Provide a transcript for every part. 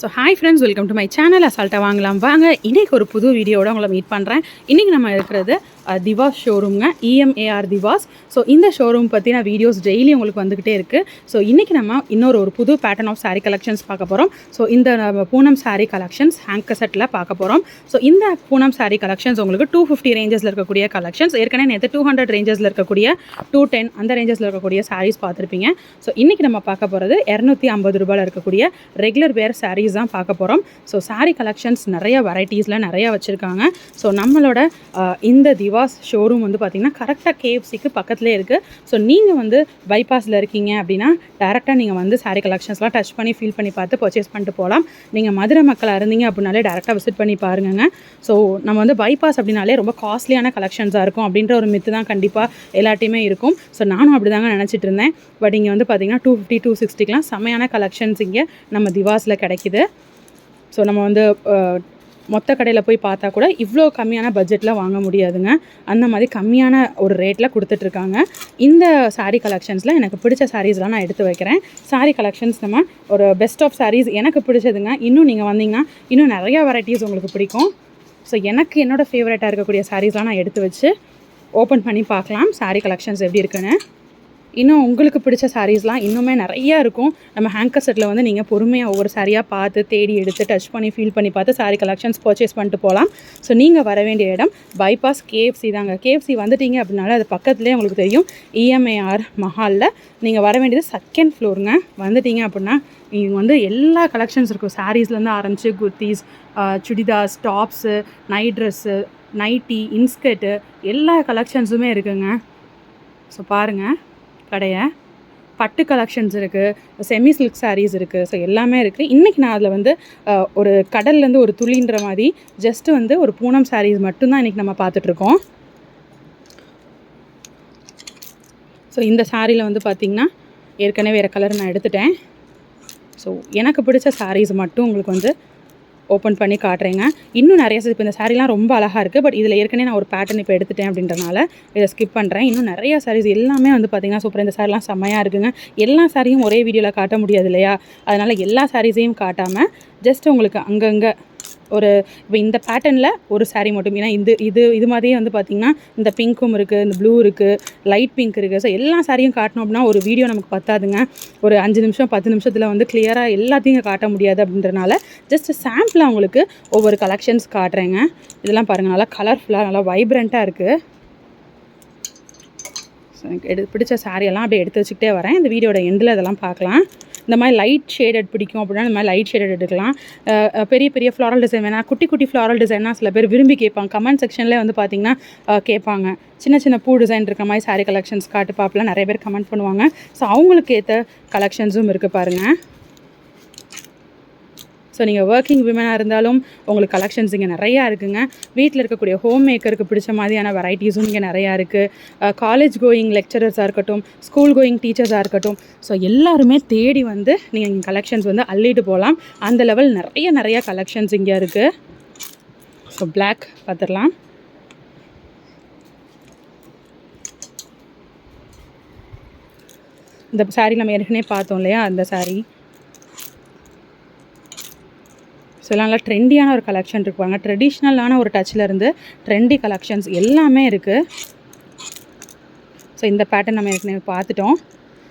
So hi friends welcome to my channel அசால்ட்டாக வாங்கலாம். வாங்க இன்றைக்கி ஒரு புது வீடியோட உங்களை மீட் பண்ணுறேன் இன்றைக்கி நம்ம இருக்கிறது திவாஸ் ஷோரூம்ங்க இஎம்ஏஆர் திவாஸ். ஸோ இந்த ஷோரூம் பற்றின வீடியோஸ் டெய்லி உங்களுக்கு வந்துக்கிட்டே இருக்குது ஸோ இன்றைக்கி நம்ம இன்னொரு ஒரு புது பேட்டர்ன் ஆஃப் சாரீ கலெக்ஷன்ஸ் பார்க்க போகிறோம் ஸோ இந்த பூனம் சாரீ கலெக்ஷன்ஸ் ஹேங்கர் செட்டில் பார்க்க போகிறோம் ஸோ இந்த பூனம் சாரீ கலெக்ஷன்ஸ் உங்களுக்கு டூ ஃபிஃப்டி ரேஞ்சஸில் இருக்கக்கூடிய கலெக்ஷன்ஸ் ஏற்கனவே நேற்று டூ ஹண்ட்ரட் ரேஞ்சஸில் இருக்கக்கூடிய டூ டென் அந்த ரேஞ்சஸில் இருக்கக்கூடிய சாரீஸ் பார்த்துருப்பீங்க. ஸோ இன்றைக்கி நம்ம பார்க்க போகிறது இரநூத்தி ஐம்பது ரூபாயில் இருக்கக்கூடிய ரெகுலர் வேர் சாரீஸ் தான் பார்க்க போகிறோம் ஸோ சாரீ கலெக்ஷன்ஸ் நிறைய வெரைட்டிஸில் நிறைய வச்சுருக்காங்க. ஸோ நம்மளோட இந்த திவா சிவாஸ் ஷோரூம் வந்து பார்த்திங்கன்னா கரெக்டாக கேஎஃப்சிக்கு பக்கத்துலேயே இருக்குது ஸோ நீங்கள் வந்து பைபாஸில் இருக்கீங்க அப்படின்னா டேரெக்டாக நீங்கள் வந்து சாரி கலெக்ஷன்ஸ்லாம் டச் பண்ணி ஃபீல் பண்ணி பார்த்து பர்ச்சேஸ் பண்ணிட்டு போகலாம். நீங்கள் மதுரை மக்களாக இருந்தீங்க அப்படின்னாலே டேரெக்டாக விசிட் பண்ணி பாருங்கங்க. ஸோ நம்ம வந்து பைபாஸ் அப்படின்னாலே ரொம்ப காஸ்ட்லியான கலெக்ஷன்ஸாக இருக்கும் அப்படின்ற ஒரு மித்து தான் கண்டிப்பாக எல்லாட்டையுமே இருக்கும். ஸோ நானும் அப்படி தாங்க நினச்சிட்டு இருந்தேன். பட் இங்கே வந்து பார்த்திங்கன்னா டூ ஃபிஃப்டி டூ சிக்ஸ்டிக்கெலாம் செமையான கலெக்ஷன்ஸ் இங்கே நம்ம திவாஸில் கிடைக்குது. ஸோ நம்ம வந்து மொத்த கடையில் போய் பார்த்தா கூட இவ்வளோ கம்மியான பட்ஜெட்டில் வாங்க முடியாதுங்க. அந்த மாதிரி கம்மியான ஒரு ரேட்டில் கொடுத்துட்ருக்காங்க. இந்த சாரீ கலெக்ஷன்ஸில் எனக்கு பிடிச்ச சாரீஸ்லாம் நான் எடுத்து வைக்கிறேன். சாரீ கலெக்ஷன்ஸ் நம்ம ஒரு பெஸ்ட் ஆஃப் சாரீஸ் எனக்கு பிடிச்சதுங்க. இன்னும் நீங்கள் வந்தீங்கன்னா இன்னும் நிறையா வெரைட்டிஸ் உங்களுக்கு பிடிக்கும். ஸோ எனக்கு என்னோடய ஃபேவரட்டாக இருக்கக்கூடிய சாரீஸ்லாம் நான் எடுத்து வச்சு ஓப்பன் பண்ணி பார்க்கலாம். சாரீ கலெக்ஷன்ஸ் எப்படி இருக்குன்னு. இன்னும் உங்களுக்கு பிடிச்ச சாரீஸ்லாம் இன்னுமே நிறையா இருக்கும். நம்ம ஹேங்கர் செட்டில் வந்து நீங்கள் பொறுமையாக ஒவ்வொரு சாரியாக பார்த்து தேடி எடுத்து டச் பண்ணி ஃபீல் பண்ணி பார்த்து சாரி கலெக்ஷன்ஸ் பர்ச்சேஸ் பண்ணிட்டு போகலாம். ஸோ நீங்கள் வர வேண்டிய இடம் பைபாஸ் கேஎஃப்சி தாங்க. கேஎஃப்சி வந்துட்டீங்க அப்படின்னால அது பக்கத்துலேயே உங்களுக்கு தெரியும். இஎம்ஏஆர் மஹாலில் நீங்கள் வர வேண்டியது செகண்ட் ஃப்ளோருங்க வந்துட்டீங்க அப்படின்னா இங்கே வந்து எல்லா கலெக்ஷன்ஸ் இருக்கும். சாரீஸ்லேருந்து ஆரம்பித்து kurtis chudidars tops night dress nighty inskirt எல்லா கலெக்ஷன்ஸுமே இருக்குங்க. ஸோ பாருங்கள் கடையை. பட்டு கலெக்ஷன்ஸ் இருக்குது செமி சில்க் சாரீஸ் இருக்குது ஸோ எல்லாமே இருக்குது இன்றைக்கி நான் அதில் வந்து ஒரு கடல்லேருந்து ஒரு துளின்ற மாதிரி ஜஸ்ட்டு வந்து ஒரு பூனம் சாரீஸ் மட்டும்தான் இன்றைக்கி நம்ம பார்த்துட்ருக்கோம் ஸோ இந்த சாரியில் வந்து பார்த்திங்கன்னா ஏற்கனவே வேறு கலர் நான் எடுத்துட்டேன். ஸோ எனக்கு பிடிச்ச சாரீஸ் மட்டும் உங்களுக்கு வந்து ஓப்பன் பண்ணி காட்டுறேங்க. இன்னும் நிறைய இப்போ இந்த சாரீலாம் ரொம்ப அழகாக இருக்குது பட் இதில் ஏற்கனவே நான் ஒரு பேட்டர்ன் இப்போ எடுத்துட்டேன் அப்படின்றனால இதை ஸ்கிப் பண்ணுறேன் இன்னும் நிறைய சாரீஸ் எல்லாமே வந்து பார்த்திங்கன்னா சூப்பர் இந்த சாரிலாம் செம்மையாக இருக்குங்க. எல்லா சாரியும் ஒரே வீடியோவில் காட்ட முடியாது இல்லையா? அதனால் எல்லா சாரீஸையும் காட்டாமல் ஜஸ்ட் உங்களுக்கு அங்கங்கே ஒரு இப்போ இந்த பேட்டர்னில் ஒரு சாரீ மட்டும். ஏன்னா இந்த இது இது மாதிரியே வந்து பார்த்திங்கன்னா இந்த பிங்க்கும் இருக்குது இந்த ப்ளூ இருக்குது லைட் பிங்க் இருக்குது ஸோ எல்லா சாரியும் காட்டணும் அப்படின்னா ஒரு வீடியோ நமக்கு பத்தாதுங்க. ஒரு அஞ்சு நிமிஷம் பத்து நிமிஷத்தில் வந்து கிளியராக எல்லாத்தையும் காட்ட முடியாது அப்படின்றனால ஜஸ்ட் சாம்பிளாக உங்களுக்கு ஒவ்வொரு கலெக்ஷன்ஸ் காட்டுறேங்க. இதெல்லாம் பாருங்கள் நல்லா கலர்ஃபுல்லாக நல்லா வைப்ரண்ட்டாக இருக்குது ஸோ எனக்கு எடு பிடிச்ச சாரியெல்லாம் எல்லாம் அப்படியே எடுத்து வச்சுக்கிட்டே வரேன். இந்த வீடியோட எண்டில் இதெல்லாம் பார்க்கலாம். இந்த மாதிரி லைட் ஷேடட் பிடிக்கும் அப்படின்னா இந்த மாதிரி லைட் ஷேடட் எடுக்கலாம். பெரிய பெரிய ஃப்ளாரல் டிசைன் வேணால் குட்டி குட்டி ஃப்ளாரல் டிசைன்னா சில பேர் விரும்பி கேட்பாங்க. கமெண்ட் செக்ஷனில் வந்து பார்த்தீங்கன்னா கேட்பாங்க. சின்ன சின்ன பூ டிசைன் இருக்க மாதிரி சாரீ கலெக்ஷன்ஸ் காட்டு பாப்பெலாம் நிறைய பேர் கமெண்ட் பண்ணுவாங்க. ஸோ அவங்களுக்கு ஏற்ற கலெக்ஷன்ஸும் இருக்குது பாருங்கள் ஸோ நீங்கள் ஒர்க்கிங் விமனாக இருந்தாலும் உங்களுக்கு கலெக்ஷன்ஸ் இங்கே நிறையா இருக்குங்க. வீட்டில் இருக்கக்கூடிய ஹோம் மேக்கருக்கு பிடிச்ச மாதிரியான வெரைட்டிஸும் இங்கே நிறையா இருக்குது காலேஜ் கோயிங் லெக்சரர்ஸாக இருக்கட்டும் ஸ்கூல் கோயிங் டீச்சர்ஸாக இருக்கட்டும். ஸோ எல்லாருமே தேடி வந்து நீங்கள் இங்கே கலெக்ஷன்ஸ் வந்து அள்ளிட்டு போகலாம் அந்த லெவல் நிறைய நிறைய கலெக்ஷன்ஸ் இங்கே இருக்குது ஸோ பிளாக் பார்த்துடலாம் இந்த சாரீ நம்ம ஏற்கனவே பார்த்தோம் இல்லையா? அந்த சாரீ ஸோ எல்லாம் நல்லா ட்ரெண்டியான ஒரு கலெக்ஷன் இருப்பாங்க ட்ரெடிஷ்னலான ஒரு டச்சில் இருந்து ட்ரெண்டி கலெக்ஷன்ஸ் எல்லாமே இருக்குது ஸோ இந்த பேட்டர்ன் நம்ம ஏற்கனவே பார்த்துட்டோம்.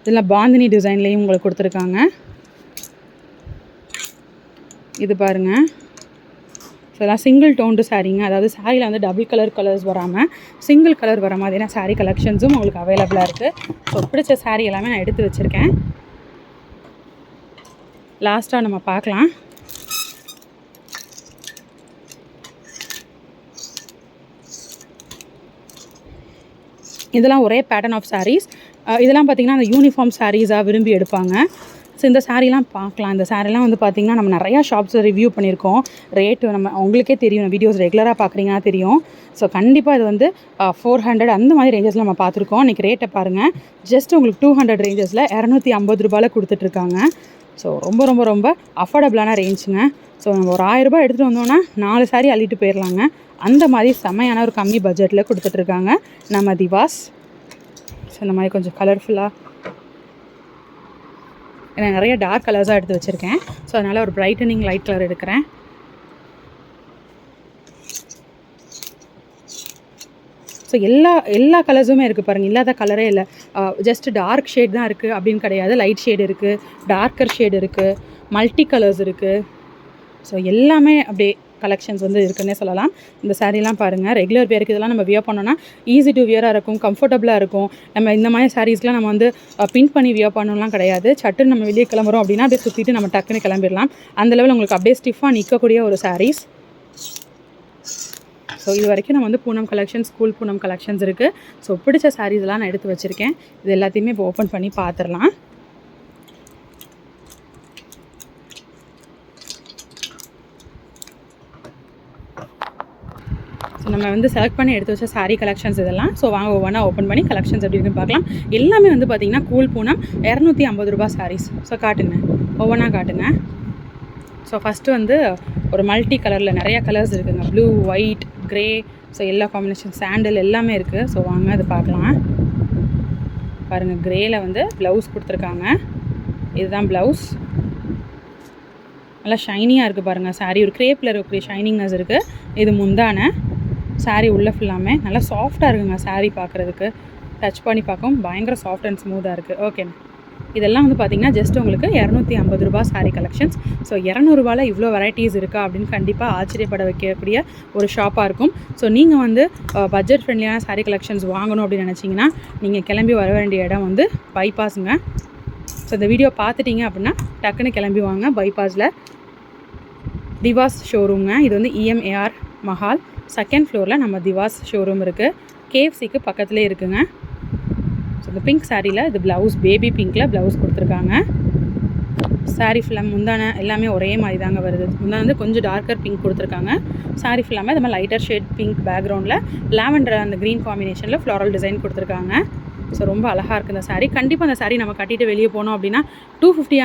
இதில் பாந்தினி டிசைன்லேயும் உங்களுக்கு கொடுத்துருக்காங்க. இது பாருங்க. ஸோ இதெல்லாம் சிங்கிள் டோன்டு சாரீங்க அதாவது சாரியில் வந்து டபுள் கலர் கலர்ஸ் வராமல் சிங்கிள் கலர் வர மாதிரியான சாரீ கலெக்ஷன்ஸும் உங்களுக்கு அவைலபிளாக இருக்குது ஸோ பிடிச்ச சாரீ எல்லாமே நான் எடுத்து வச்சுருக்கேன். லாஸ்ட்டாக நம்ம பார்க்கலாம். இதெல்லாம் ஒரே பேட்டர்ன் ஆஃப் சாரீஸ் இதெல்லாம் பார்த்திங்கன்னா அந்த யூனிஃபார்ம் சாரீஸாக விரும்பி எடுப்பாங்க. ஸோ இந்த சாரீலாம் பார்க்கலாம். இந்த சாரீலாம் வந்து பார்த்திங்கன்னா நம்ம நிறையா ஷாப்ஸில் ரிவ்யூ பண்ணியிருக்கோம். ரேட்டு நம்ம உங்களுக்கே தெரியும். வீடியோஸ் ரெகுலராக பார்க்குறீங்கன்னா தெரியும். ஸோ கண்டிப்பாக இது வந்து ஃபோர் ஹண்ட்ரட் அந்த மாதிரி ரேஞ்சஸில் நம்ம பார்த்துருக்கோம். இன்றைக்கி ரேட்டை பாருங்கள் ஜஸ்ட் உங்களுக்கு டூ ஹண்ட்ரட் ரேஞ்சஸில் இரநூத்தி ஐம்பது ரூபாயில் கொடுத்துட்ருக்காங்க ஸோ ரொம்ப ரொம்ப ரொம்ப அஃபோர்டபுளான ரேஞ்சுங்க ஸோ நம்ம ஒரு ஆயிரரூபா எடுத்துகிட்டு வந்தோன்னா நாலு சாரி அள்ளிட்டு போயிடலாங்க அந்த மாதிரி செம்மையான ஒரு கம்மி பட்ஜெட்டில் கொடுத்துட்ருக்காங்க. நம்ம திவாஸ் ஸோ இந்த மாதிரி கொஞ்சம் கலர்ஃபுல்லாக நான் நிறைய டார்க் கலர்ஸாக எடுத்து வச்சுருக்கேன். ஸோ அதனால் ஒரு பிரைட்டனிங் லைட் கலர் எடுக்கிறேன். ஸோ எல்லா எல்லா கலர்ஸுமே இருக்குது பாருங்கள் இல்லாத கலரே இல்லை. ஜஸ்ட் டார்க் ஷேட் தான் இருக்குது அப்படின்னு கிடையாது. லைட் ஷேட் இருக்குது டார்க்கர் ஷேட் இருக்குது மல்டி கலர்ஸ் இருக்குது ஸோ எல்லாமே அப்படியே கலெக்ஷன்ஸ் வந்து இருக்குன்னே சொல்லலாம். இந்த சாரீலாம் பாருங்கள் ரெகுலர் பேருக்கு இதெல்லாம் நம்ம வியர் பண்ணோன்னா ஈஸி டு வியராக இருக்கும் கம்ஃபர்டபுளாக இருக்கும். நம்ம இந்த மாதிரி சாரீஸ்லாம் நம்ம வந்து பின் பண்ணி வியர் பண்ணணும்லாம் கிடையாது. சட்டுன்னு நம்ம வெளியே கிளம்புறோம் அப்படின்னா அப்படியே சுற்றிட்டு நம்ம டக்குன்னு கிளம்பிடலாம். அந்த லெவல் உங்களுக்கு அப்படியே ஸ்டிஃபாக நிற்கக்கூடிய ஒரு சாரீஸ் ஸோ இது வரைக்கும் நான் வந்து Poonam collection school Poonam collections இருக்குது ஸோ பிடிச்ச சாரீஸ்லாம் நான் எடுத்து வச்சுருக்கேன். இது எல்லாத்தையுமே இப்போ ஓப்பன் பண்ணி பார்த்துடலாம் நம்ம வந்து செலக்ட் பண்ணி எடுத்து வச்ச சாரீ கலெக்ஷன்ஸ் இதெல்லாம். ஸோ வாங்க ஒவ்வொன்றா ஓப்பன் பண்ணி கலெக்ஷன்ஸ் எப்படி இருக்குன்னு பார்க்கலாம். எல்லாமே வந்து பார்த்திங்கன்னா கூல் பூனம். இரநூத்தி ஐம்பது ரூபா சாரீஸ் ஸோ காட்டுங்க. ஒவ்வொன்றா காட்டுங்க. ஸோ ஃபஸ்ட்டு வந்து ஒரு மல்டி கலரில் நிறைய கலர்ஸ் இருக்குதுங்க ப்ளூ ஒயிட் க்ரே ஸோ எல்லா காம்பினேஷன் சாண்டில் எல்லாமே இருக்குது ஸோ வாங்க அது பார்க்கலாம். பாருங்கள் க்ரேயில் வந்து ப்ளவுஸ் கொடுத்துருக்காங்க. இதுதான் ப்ளவுஸ் நல்லா ஷைனியாக இருக்குது பாருங்கள் சாரீ ஒரு க்ரேப்பில் இருக்கக்கூடிய ஷைனிங்னஸ் இருக்குது இது முந்தான. சாரீ உள்ளே ஃபுல்லாமே நல்லா சாஃப்டாக இருக்குங்க சாரீ பார்க்குறதுக்கு. டச் பண்ணி பார்க்கும் பயங்கர சாஃப்ட் அண்ட் ஸ்மூத்தாக இருக்குது ஓகேண்ணா இதெல்லாம் வந்து பார்த்திங்கன்னா ஜஸ்ட் உங்களுக்கு இரநூத்தி ஐம்பது ரூபா சாரீ கலெக்ஷன்ஸ் ஸோ இரநூறுபாவில் இவ்வளோ வெரைட்டிஸ் இருக்கா அப்படின்னு கண்டிப்பாக ஆச்சரியப்பட வைக்கக்கூடிய ஒரு ஷாப்பாக இருக்கும். ஸோ நீங்கள் வந்து பட்ஜெட் ஃப்ரெண்ட்லியான சாரீ கலெக்ஷன்ஸ் வாங்கணும் அப்படின்னு நினச்சிங்கன்னா நீங்கள் கிளம்பி வர வேண்டிய இடம் வந்து பைபாஸுங்க ஸோ இந்த வீடியோ பார்த்துட்டிங்க அப்படின்னா டக்குன்னு கிளம்பி வாங்க பைபாஸில் திவாஸ் ஷோரூம்ங்க இது வந்து இஎம்ஏஆர் மஹால் செகண்ட் ஃப்ளோரில் நம்ம திவாஸ் ஷோரூம் இருக்குது கேஎஃப்சிக்கு பக்கத்துலேயே இருக்குங்க. ஸோ இந்த பிங்க் சாரியில் இது ப்ளவுஸ் பேபி பிங்க்கில் ப்ளவுஸ் கொடுத்துருக்காங்க. சாரீ ஃபுல்லாக முந்தான எல்லாமே ஒரே மாதிரி தாங்க வருது. முந்தான வந்து கொஞ்சம் டார்க்கர் பிங்க் கொடுத்துருக்காங்க. சாரீ ஃபுல்லாமே அது மாதிரி லைட்டர் ஷேட் பிங்க் பேக்ரவுண்டில் லாவெண்டர் அந்த க்ரீன் காம்பினேஷனில் ஃப்ளாரல் டிசைன் கொடுத்துருக்காங்க. ஸோ ரொம்ப அழகாக இருக்குது இந்த சாரீ கண்டிப்பாக அந்த சாரீ நம்ம கட்டிட்டு வெளியே போனோம் அப்படின்னா டூ ஃபிஃப்டி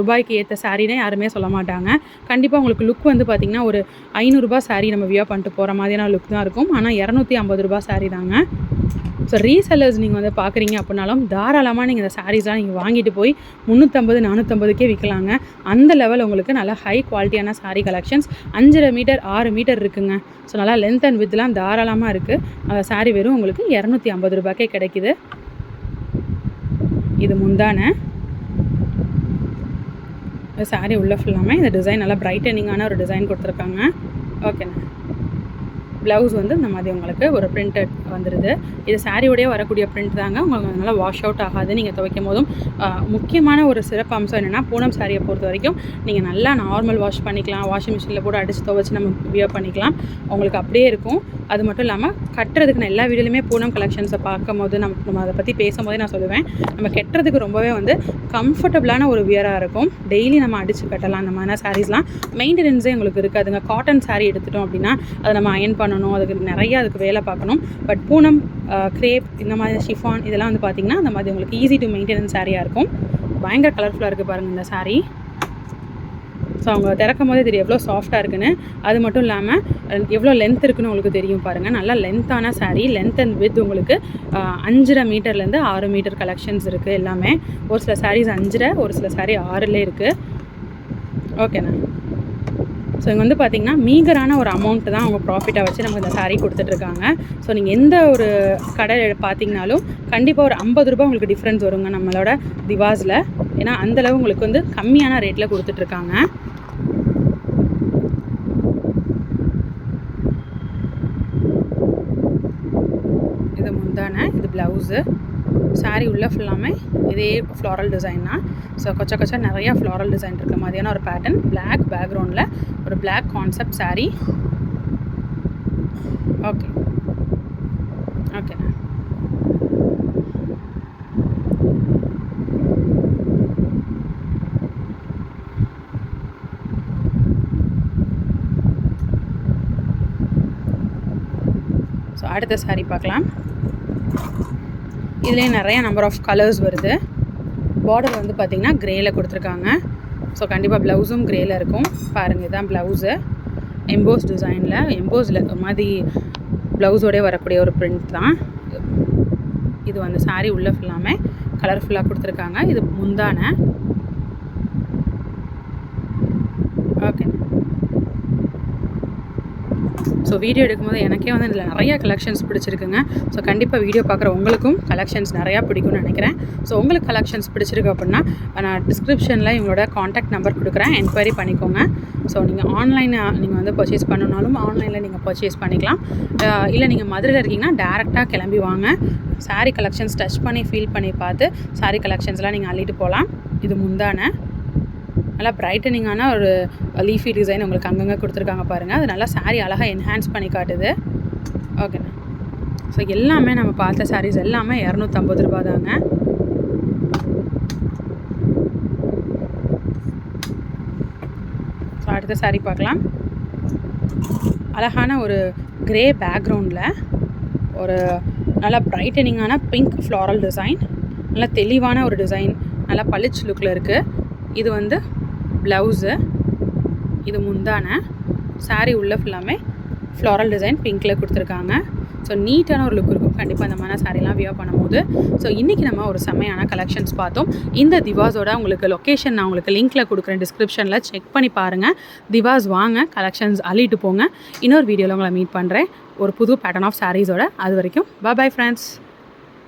ரூபாய்க்கு ஏற்ற சாரீனே யாருமே சொல்ல மாட்டாங்க. கண்டிப்பாக உங்களுக்கு லுக் வந்து பார்த்திங்கன்னா ஒரு ஐநூறுரூபா சாரீ நம்ம வியர் பண்ணிட்டு போகிற மாதிரியான லுக் தான் இருக்கும். ஆனால் இரநூத்தி ஐம்பது ரூபா சாரீ தாங்க. ஸோ ரீசெல்லர்ஸ் நீங்கள் வந்து பார்க்குறீங்க அப்படின்னாலும் தாராளமாக நீங்கள் இந்த சாரீஸ்லாம் நீங்கள் வாங்கிட்டு போய் முந்நூற்றம்பது நானூற்றம்பதுக்கே விற்கலாங்க அந்த லெவல் உங்களுக்கு நல்லா ஹை குவாலிட்டியான சாரீ கலெக்ஷன்ஸ் அஞ்சரை மீட்டர் ஆறு மீட்டர் இருக்குங்க. ஸோ நல்லா லென்த் அண்ட் வித்லாம் தாராளமாக இருக்குது அந்த சாரீ வெறும் உங்களுக்கு இரநூத்தி ஐம்பது ரூபாய்க்கே கிடைக்குது. இது முந்தான. இந்த சாரீ உள்ள ஃபுல்லாமே இந்த டிசைன் நல்லா பிரைட்டனிங்கான ஒரு டிசைன் கொடுத்துருக்காங்க. ஓகேண்ணா ப்ளவுஸ் வந்து இந்த மாதிரி உங்களுக்கு ஒரு பிரிண்டட் வந்துடுது இது சாரியோடய வரக்கூடிய பிரிண்ட் தாங்க. உங்களுக்கு நல்லா வாஷ் அவுட் ஆகாது. நீங்கள் துவைக்கும் போதும் முக்கியமான ஒரு சிறப்பு அம்சம் என்னென்னா பூனம் சாரியை பொறுத்த வரைக்கும் நீங்கள் நல்லா நார்மல் வாஷ் பண்ணிக்கலாம். வாஷிங் மிஷினில் போட்டு அடித்து துவைச்சி நம்ம வியர் பண்ணிக்கலாம். உங்களுக்கு அப்படியே இருக்கும். அது மட்டும் இல்லாமல் கட்டுறதுக்கு நான் எல்லா வீடியோலையுமே பூனம் கலெக்ஷன்ஸை பார்க்கும் போது நம்ம நம்ம அதை பற்றி பேசும்போதே நான் சொல்லுவேன். நம்ம கெட்டுறதுக்கு ரொம்பவே வந்து கம்ஃபர்டபுளான ஒரு வியராக இருக்கும். டெய்லி நம்ம அடித்து கட்டலாம். அந்த மாதிரி சாரீஸ்லாம் மெயின்டெனன்ஸே உங்களுக்கு இருக்காதுங்க. காட்டன் சாரீ எடுத்துட்டோம் அப்படின்னா அதை நம்ம அயன் பண்ணணும். அதுக்கு நிறையா அதுக்கு வேலை பார்க்கணும். பட் பூனம் க்ரேப் இந்த மாதிரி ஷிஃபான் இதெல்லாம் வந்து பார்த்திங்கன்னா அந்த மாதிரி உங்களுக்கு ஈஸி டு மெயின்டெனன்ஸ் சாரியாக இருக்கும். பயங்கர கலர்ஃபுல்லாக இருக்குது பாருங்கள் இந்த சாரீ ஸோ அவங்க திறக்கும் போதே தெரியும் எவ்வளோ சாஃப்டாக இருக்குன்னு. அது மட்டும் இல்லாமல் எவ்வளோ லென்த் இருக்குன்னு உங்களுக்கு தெரியும் பாருங்கள் நல்லா லென்த்தான சாரீ லென்த் அண்ட் வித் உங்களுக்கு அஞ்சரை மீட்டர்லேருந்து ஆறு மீட்டர் கலெக்ஷன்ஸ் இருக்குது எல்லாமே. ஒரு சில சாரீஸ் அஞ்சரை ஒரு சில சாரீ ஆறுலேயே இருக்குது ஓகேண்ணா ஸோ இங்கே வந்து பார்த்திங்கன்னா மீகரான ஒரு அமௌண்ட்டு தான் அவங்க ப்ராஃபிட்டாக வச்சு நமக்கு இந்த சாரீ கொடுத்துட்ருக்காங்க. ஸோ நீங்கள் எந்த ஒரு கடை பார்த்தீங்கனாலும் கண்டிப்பாக ஒரு ஐம்பது ரூபா உங்களுக்கு டிஃப்ரென்ஸ் வருங்க நம்மளோட திவாஸில். ஏன்னா அந்தளவு உங்களுக்கு வந்து கம்மியான ரேட்டில் கொடுத்துட்ருக்காங்க. இது முந்தான இது ப்ளவுஸு சாரீ உள்ளே ஃபுல்லாமே இதே ஃப்ளாரல் டிசைன் தான். ஸோ கொச்ச கொச்சா நிறையா ஃப்ளாரல் டிசைன் இருக்க மாதிரியான ஒரு பேட்டர்ன் பிளாக் பேக்ரவுண்டில் ஒரு black concept saree okay okay so அடுத்த சாரீ பார்க்கலாம். இதுலேயே நிறைய நம்பர் ஆஃப் கலர்ஸ் வருது. பார்டர் வந்து பார்த்திங்கன்னா க்ரேயில் கொடுத்துருக்காங்க. ஸோ கண்டிப்பாக ப்ளவுஸும் க்ரேயில் இருக்கும். பாருங்கள் இதுதான் ப்ளவுஸு எம்போஸ் டிசைனில் எம்போஸில் மாதிரி ப்ளவுஸோடே வரக்கூடிய ஒரு பிரிண்ட் தான். இது வந்து சாரீ உள்ளே ஃபுல்லாமே கலர்ஃபுல்லாக கொடுத்துருக்காங்க. இது முந்தான. ஓகே ஸோ வீடியோ எடுக்கும்போது எனக்கே வந்து இதில் நிறைய கலெக்ஷன்ஸ் பிடிச்சிருக்குங்க. ஸோ கண்டிப்பாக வீடியோ பார்க்குற உங்களுக்கும் கலெக்ஷன்ஸ் நிறையா பிடிக்கும்னு நினைக்கிறேன். ஸோ உங்களுக்கு கலெக்ஷன்ஸ் பிடிச்சிருக்கு அப்படின்னா நான் டிஸ்கிரிப்ஷனில் இவங்களோட காண்டாக்ட் நம்பர் கொடுக்குறேன். என்கொயரி பண்ணிக்கோங்க. ஸோ நீங்கள் ஆன்லைனில் நீங்கள் வந்து பர்ச்சேஸ் பண்ணணுனாலும் ஆன்லைனில் நீங்கள் பர்ச்சேஸ் பண்ணிக்கலாம். இல்லை நீங்கள் மதுரையில் இருக்கீங்கன்னா டேரெக்டாக கிளம்பி வாங்க. சாரீ கலெக்ஷன்ஸ் டச் பண்ணி ஃபீல் பண்ணி பார்த்து saree கலெக்ஷன்ஸ்லாம் நீங்கள் அள்ளிட்டு போகலாம். இது முந்தான. நல்லா பிரைட்டனிங்கான ஒரு லீஃபி டிசைன் உங்களுக்கு அங்கங்கே கொடுத்துருக்காங்க பாருங்கள் அது நல்லா சாரீ அழகாக என்ஹான்ஸ் பண்ணி காட்டுது. ஓகேண்ணா ஸோ எல்லாமே நம்ம பார்த்த சாரீஸ் எல்லாமே இரநூத்தம்பது ரூபா தாங்க ஸோ அடுத்த saree பார்க்கலாம். அழகான ஒரு கிரே பேக்ரவுண்டில் ஒரு நல்லா பிரைட்டனிங்கான பிங்க் ஃப்ளாரல் டிசைன் நல்லா தெளிவான ஒரு டிசைன் நல்லா பளிச்சு லுக்கில் இருக்குது இது வந்து ப்ளவுஸு இது முந்தான. Saree உள்ள ஃபுல்லாமே ஃப்ளாரல் டிசைன் பிங்க்கில் கொடுத்துருக்காங்க. ஸோ நீட்டான ஒரு லுக் இருக்கும். கண்டிப்பாக இந்த மாதிரி சாரீலாம் வியர் பண்ணும்போது. ஸோ இன்றைக்கி நம்ம ஒரு செம்மையான கலெக்ஷன்ஸ் பார்த்தோம். இந்த திவாஸோட உங்களுக்கு லொக்கேஷன் நான் உங்களுக்கு லிங்க்கில் கொடுக்குறேன். டிஸ்கிரிப்ஷனில் செக் பண்ணி பாருங்கள் திவாஸ் வாங்க கலெக்ஷன்ஸ் அள்ளிட்டு போங்க. இன்னொரு வீடியோவில் உங்களை மீட் பண்ணுறேன் ஒரு புது பேட்டர்ன் ஆஃப் சாரீஸோட அது வரைக்கும் பாய் ஃப்ரெண்ட்ஸ்